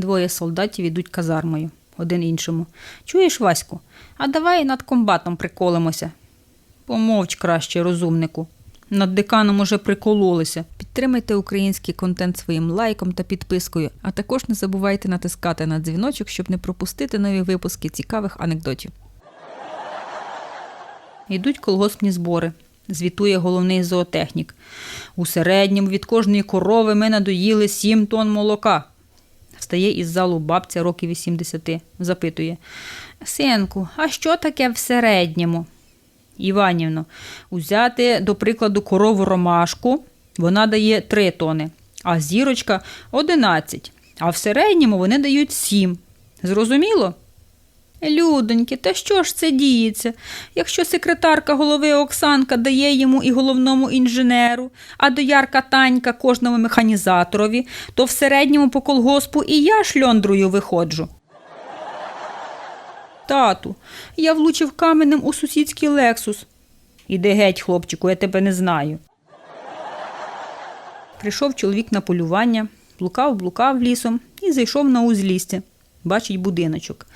Двоє солдатів ідуть казармою, один іншому. Чуєш, Ваську, а давай над комбатом приколимося. Помовч краще, розумнику. Над деканом уже прикололися. Підтримайте український контент своїм лайком та підпискою, а також не забувайте натискати на дзвіночок, щоб не пропустити нові випуски цікавих анекдотів. Йдуть колгоспні збори. Звітує головний зоотехнік. У середньому від кожної корови ми надоїли 7 тонн молока. Встає із залу бабця років 80. Запитує. Синку, а що таке в середньому? Іванівно, узяти, до прикладу, корову ромашку, вона дає 3 тони, а зірочка 11, а в середньому вони дають 7. Зрозуміло? Людоньки, та що ж це діється? Якщо секретарка голови Оксанка дає йому і головному інженеру, а доярка Танька кожному механізаторові, то в середньому по колгоспу і я шльондрою виходжу. Тату, я влучив каменем у сусідський лексус. Іди геть, хлопчику, я тебе не знаю. Прийшов чоловік на полювання, блукав, блукав лісом і зайшов на узлістя. Бачить будиночок.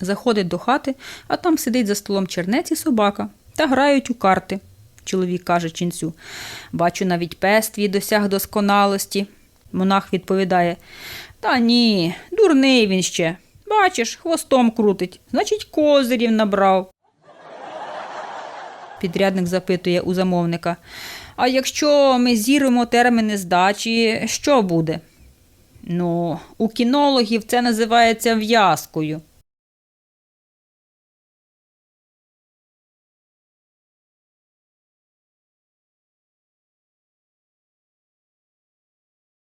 Заходить до хати, а там сидить за столом чернець і собака та грають у карти. Чоловік каже ченцю. Бачу, навіть пес твій досяг досконалості. Монах відповідає: Та ні, дурний він ще. Бачиш, хвостом крутить, значить, козирів набрав. Підрядник запитує у замовника. А якщо ми зіримо терміни здачі, що буде? Ну, у кінологів це називається в'язкою.